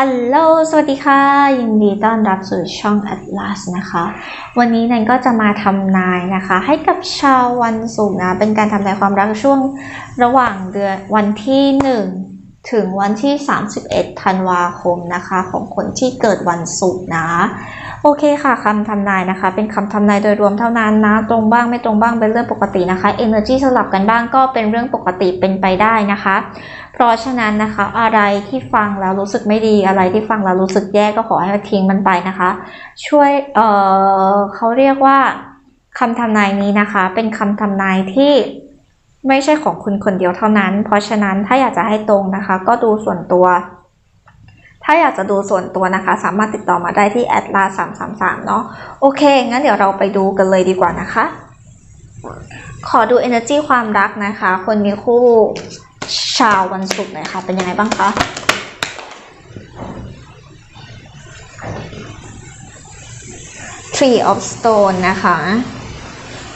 อัลโหลสวัสดีค่ะ ยินดีต้อนรับสู่ช่อง Atlas นะคะ วันนี้นันก็จะมาทำนายนะคะ ให้กับชาววันศุกร์นะ เป็นการทำนายความรักช่วงระหว่างเดือนวันที่ 1 ถึงวันที่ 31 ธันวาคมนะคะ ของคนที่เกิดวันศุกร์นะ โอเคค่ะคำทำนายนะคะ เป็นคำทำนายโดยรวมเท่านั้นนะ ตรงบ้างไม่ตรงบ้างเป็นเรื่องปกตินะคะ Energy สลับกันบ้างก็เป็นเรื่องปกติเป็นไปได้นะคะ เพราะฉะนั้นนะคะอะไรที่ฟังแล้วรู้สึกไม่ดีอะไรที่ฟังแล้วรู้สึกแย่ก็ขอให้ทิ้งมันไปนะคะ ช่วยเออเขาเรียกว่าคำทำนายนี้นะคะ เป็นคำทำนายที่ ไม่ใช่ของคุณคนเดียวเท่านั้น เพราะฉะนั้นถ้าอยากจะให้ตรงนะคะ ก็ดูส่วนตัว ถ้าอยากจะดูส่วนตัวนะคะ สามารถติดต่อมาได้ที่แอดลาสามสามสามเนาะโอเค งั้นเดี๋ยวเราไปดูกันเลยดีกว่านะคะ ขอดู energy ความรักนะคะ คนมีคู่ชาววันศุกร์หน่อยค่ะ เป็นยังไงบ้างคะ Tree of Stone นะคะ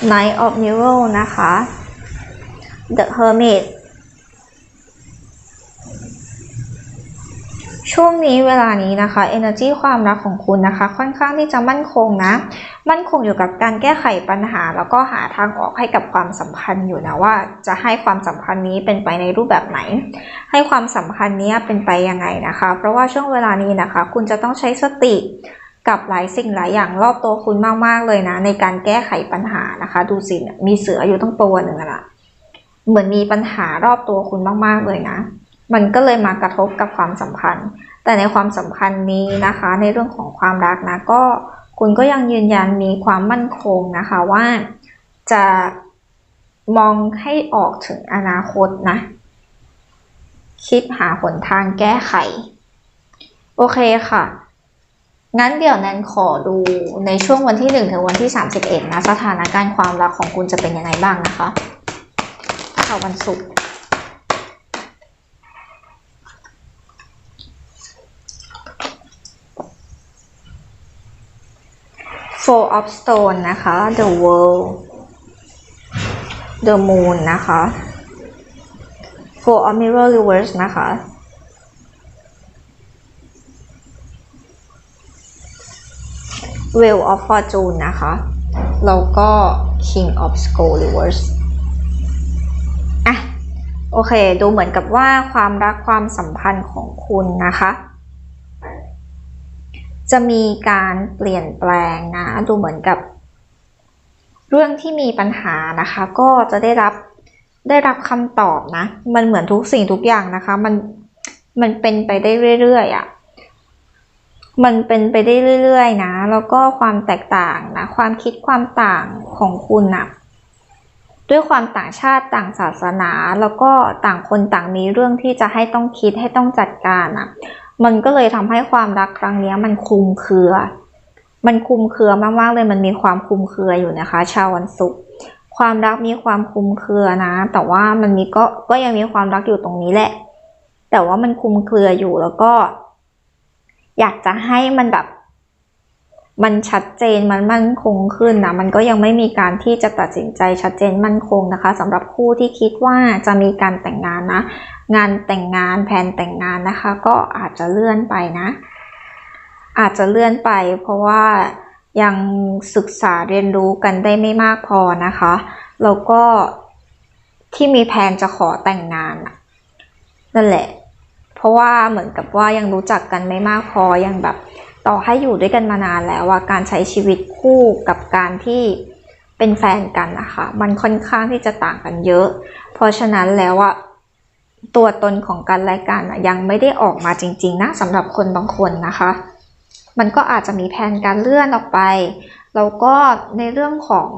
Knight of Mirror นะคะ The Hermit ช่วงนี้เวลานี้นะคะ energy ความรักของคุณนะคะ ค่อนข้างที่จะมั่นคงนะ มั่นคงอยู่กับการแก้ไขปัญหา แล้วก็หาทางออกให้กับความสัมพันธ์อยู่นะว่า จะให้ความสัมพันธ์นี้เป็นไปในรูปแบบไหน ให้ความสัมพันธ์นี้เป็นไปยังไงนะคะ เพราะว่าช่วงเวลานี้นะคะ คุณจะต้องใช้สติกับหลายสิ่งหลายอย่างรอบตัวคุณมากๆเลยนะ ในการแก้ไขปัญหานะคะ ดูสิมีเสืออยู่ตั้งตัวหนึ่งอะล่ะ เหมือนมีปัญหารอบตัวคุณมากๆเลยนะ มันก็เลยมากระทบกับความสัมพันธ์ แต่ในความสัมพันธ์นี้นะคะ ในเรื่องของความรักนะก็คุณก็ยังยืนยันมีความมั่นคงนะคะว่าจะมองให้ออกถึงอนาคตนะ คิดหาหนทางแก้ไข โอเคค่ะ งั้นเดี๋ยวแนนขอดูในช่วงวันที่ 1 ถึงวันที่ 31 นะ สถานการณ์ความรักของคุณจะเป็นยังไงบ้างนะคะ ค่ะวันศุกร์ Four of Stone นะคะ The World The Moon นะคะ Four of Mirror Reverse นะคะ Wheel of Fortune นะคะ แล้วก็ King of Skull Reverse โอเค ดูเหมือนกับว่าความรักความสัมพันธ์ของคุณนะคะ จะมีการเปลี่ยนแปลงนะ ดูเหมือนกับ เรื่องที่มีปัญหานะคะ ก็จะได้รับได้รับคำตอบนะ มันเหมือนทุกสิ่งทุกอย่างนะคะ มันมันเป็นไปได้เรื่อยๆอะ่ะ มันเป็นไปได้เรื่อย ๆ นะ แล้วก็ความแตกต่างนะ ความคิดความต่างของคุณนะ ด้วยความต่างชาติต่างศาสนา แล้วก็ต่างคนต่างมีเรื่องที่จะให้ต้องคิดให้ต้องจัดการอะ มันก็เลยทำให้ความรักครั้งนี้มันคุมเครือ มันคุมเครือมากๆเลยมันมีความคุมเครืออยู่นะคะ ชาววันศุกร์ความรักมีความคุมเครือนะ แต่ว่ามันมีก็ก็ยังมีความรักอยู่ตรงนี้แหละ แต่ว่ามันคุมเครืออยู่แล้วก็ อยากจะให้มันแบบ มันชัดเจนมันมั่นคงขึ้นนะมันก็ยังไม่มีการที่จะตัดสินใจชัดเจนมั่นคงนะคะสำหรับคู่ที่คิดว่าจะมีการแต่งงานนะ งานแต่งงานแผนแต่งงานนะคะ ก็อาจจะเลื่อนไปนะ อาจจะเลื่อนไป เพราะว่ายังศึกษาเรียนรู้กันได้ไม่มากพอนะคะแล้วก็ที่มีแผนจะขอแต่งงานนั่นแหละ เพราะว่าเหมือนกับว่ายังรู้จักกันไม่มากพอยังแบบ ต่อให้อยู่ด้วยกันมานานแล้วว่าการใช้ชีวิตคู่กับการที่เป็นแฟนกันนะคะมันค่อนข้างที่จะต่างกันเยอะ เพราะฉะนั้นแล้วอะตัวตนของกันและกันยังไม่ได้ออกมาจริง ๆ นะสำหรับคนบางคนนะคะ มันก็อาจจะมีแผนการเลื่อนออกไปแล้วก็ในเรื่องของ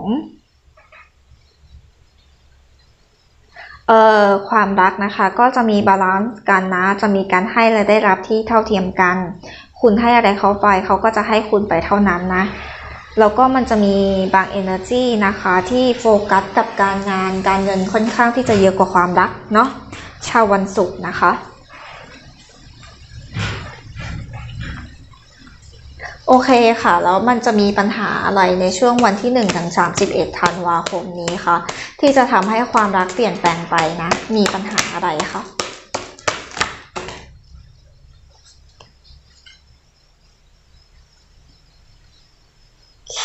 เอ่อความรักนะคะก็จะมีบาลานซ์กันนะ จะมีการให้และได้รับที่เท่าเทียมกัน คุณให้อะไรเขาไปเขาก็จะให้คุณไปเท่านั้นนะ แล้วก็มันจะมีบาง energy นะคะ ที่โฟกัสกับการงานการเงินค่อนข้างที่จะเยอะกว่าความรักเนาะชาววันศุกร์นะคะ โอเคค่ะ แล้วมันจะมีปัญหาอะไรในช่วงวันที่1ถึง31ธันวาคมนี้คะที่จะทำให้ความรักเปลี่ยนแปลงไปนะ มีปัญหาอะไรคะ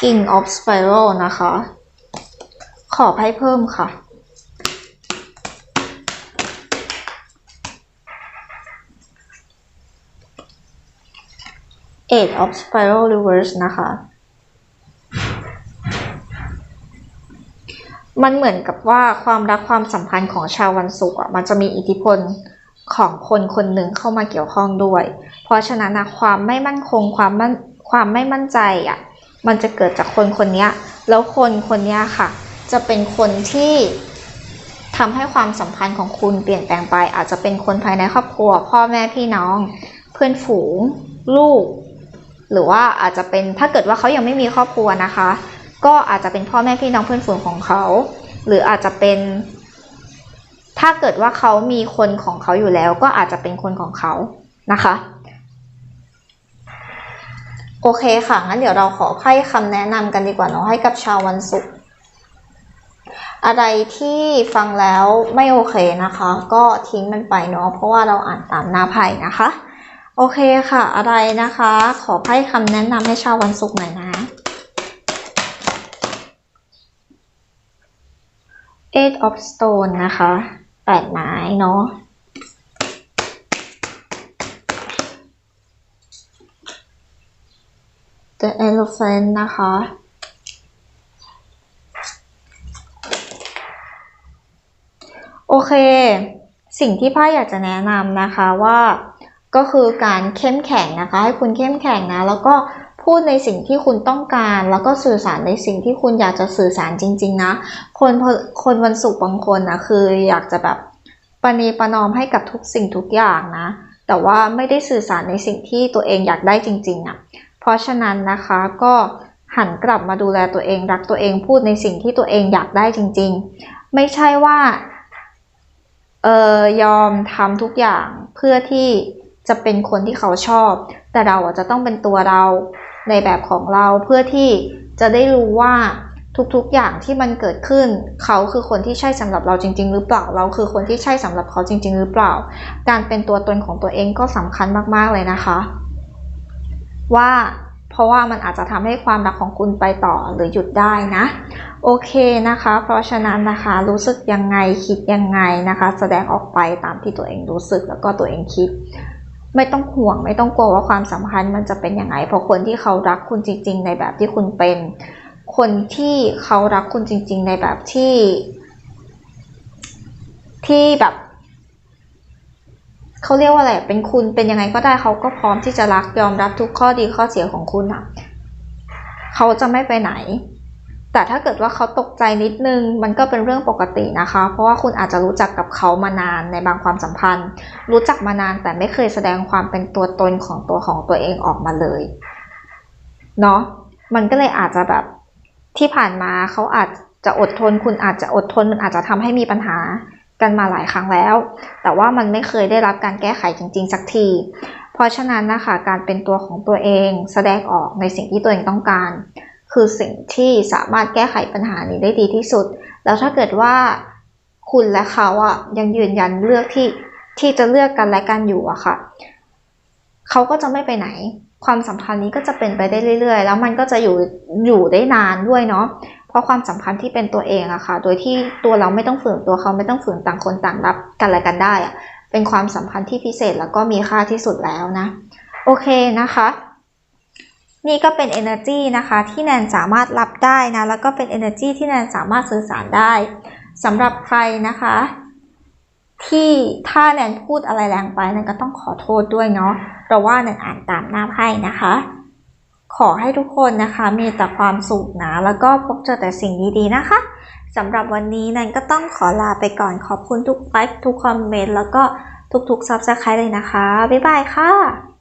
King of Spiral นะคะ ขอไพ่เพิ่มค่ะ Eight of Spiral Reverse นะคะ มันเหมือนกับว่าความรักความสัมพันธ์ของชาววันศุกร์อะมันจะมีอิทธิพลของคนคนหนึ่งเข้ามาเกี่ยวข้องด้วย เพราะฉะนั้นนะความไม่มั่นคงความมั่นความไม่มั่นใจอะ มันจะเกิดจากคนคนนี้แล้วคนคนนี้ค่ะ จะเป็นคนที่ทำให้ความสัมพันธ์ของคุณเปลี่ยนแปลงไป อาจจะเป็นคนภายในครอบครัว พ่อแม่พี่น้อง เพื่อนฝูง ลูก หรือว่าอาจจะเป็นถ้าเกิดว่าเขายังไม่มีครอบครัวนะคะ ก็อาจจะเป็นพ่อแม่พี่น้องเพื่อนฝูงของเขา หรืออาจจะเป็นถ้าเกิดว่าเขามีคนของเขาอยู่แล้ว ก็อาจจะเป็นคนของเขานะคะ โอเคค่ะ งั้นเดี๋ยวเราขอไพ่คำแนะนำกันดีกว่าเนาะให้กับชาววันศุกร์อะไรที่ฟังแล้วไม่โอเคนะคะ ก็ทิ้งมันไปเนาะเพราะว่าเราอ่านตามหน้าไพ่นะคะ โอเคค่ะ อะไรนะคะ ขอไพ่คำแนะนำให้ชาววันศุกร์หน่อยนะ Eight of Stone นะคะแปดไม้เนาะ The Elephant นะคะ โอเค สิ่งที่พ่าอยากจะแนะนำนะคะว่าก็คือการเข้มแข็งนะคะ ให้คุณเข้มแข็งนะ แล้วก็พูดในสิ่งที่คุณต้องการ แล้วก็สื่อสารในสิ่งที่คุณอยากจะสื่อสารจริง ๆ นะ คนคนวันศุกร์บางคนนะคืออยากจะแบบประนีประนอมให้กับทุกสิ่งทุกอย่างนะ แต่ว่าไม่ได้สื่อสารในสิ่งที่ตัวเองอยากได้จริงๆอะ่ะ เพราะฉะนั้นนะคะก็หันกลับมาดูแลตัวเองรักตัวเองพูดในสิ่งที่ตัวเองอยากได้จริง ๆ ไม่ใช่ว่าเออยอมทำทุกอย่างเพื่อที่จะเป็นคนที่เขาชอบ แต่เราจะต้องเป็นตัวเราในแบบของเราเพื่อที่จะได้รู้ว่าทุกๆอย่างที่มันเกิดขึ้น เขาคือคนที่ใช่สำหรับเราจริง ๆ หรือเปล่าเราคือคนที่ใช่สำหรับเขาจริง ๆ หรือเปล่า การเป็นตัวตนของตัวเองก็สำคัญมากๆเลยนะคะ ว่าเพราะว่ามันอาจจะทำให้ความรักของคุณไปต่อหรือหยุดได้นะ โอเคนะคะ เพราะฉะนั้นนะคะรู้สึกยังไงคิดยังไงนะคะ แสดงออกไปตามที่ตัวเองรู้สึกแล้วก็ตัวเองคิด ไม่ต้องห่วง ไม่ต้องกลัวว่าความสัมพันธ์มันจะเป็นยังไงเพราะคนที่เขารักคุณจริง ๆ ในแบบที่คุณเป็น คนที่เขารักคุณจริง ๆ ในแบบที่ ที่แบบ เขาเรียกว่าอะไรเป็นคุณเป็นยังไงก็ได้เขาก็พร้อมที่จะรักยอมรับทุกข้อดีข้อเสียของคุณอะเขาจะไม่ไปไหน แต่ถ้าเกิดว่าเขาตกใจนิดนึง มันก็เป็นเรื่องปกตินะคะ เพราะว่าคุณอาจจะรู้จักกับเขามานานในบางความสัมพันธ์ รู้จักมานานแต่ไม่เคยแสดงความเป็นตัวตนของตัวของตัวเองออกมาเลยเนาะมันก็เลยอาจจะแบบที่ผ่านมาเขาอาจจะอดทน คุณอาจจะอดทนมันอาจจะทำให้มีปัญหา กันมาหลายครั้งแล้ว แต่ว่ามันไม่เคยได้รับการแก้ไขจริง ๆ สักที เพราะฉะนั้นนะคะการเป็นตัวของตัวเองแสดงออกในสิ่งที่ตัวเองต้องการ คือสิ่งที่สามารถแก้ไขปัญหานี้ได้ดีที่สุด แล้วถ้าเกิดว่าคุณและเขาอะยังยืนยันเลือกที่ที่จะเลือกกันและกันอยู่อะค่ะเขาก็จะไม่ไปไหน ความสัมพันธ์นี้ก็จะเป็นไปได้เรื่อย ๆ แล้วมันก็จะอยู่อยู่ได้นานด้วยเนาะ ราะความสัมพันธ์ที่เป็นตัวเองอะค่ะ โดยที่ตัวเราไม่ต้องฝืนตัวเขาไม่ต้องฝืนต่างคนต่างรับกันและกันได้อะเป็นความสัมพันธ์ที่พิเศษแล้วก็มีค่าที่สุดแล้วนะ โอเคนะคะ นี่ก็เป็น energy นะคะ ที่แนนสามารถรับได้นะ แล้วก็เป็น energy ที่แนนสามารถสื่อสารได้สำหรับใครนะคะ ที่ถ้าแนนพูดอะไรแรงไปแนนก็ต้องขอโทษด้วยเนาะเพราะว่าแนนอ่านตามหน้าไพ่นะคะ ขอให้ทุกคนนะคะมีแต่ความสุขนะ แล้วก็พบเจอแต่สิ่งดีๆนะคะสำหรับวันนี้นันก็ต้องขอลาไปก่อนขอบคุณทุกไลค์ทุกคอมเมนต์แล้วก็ทุกๆซับสไครต์เลยนะคะ บ๊ายบายค่ะ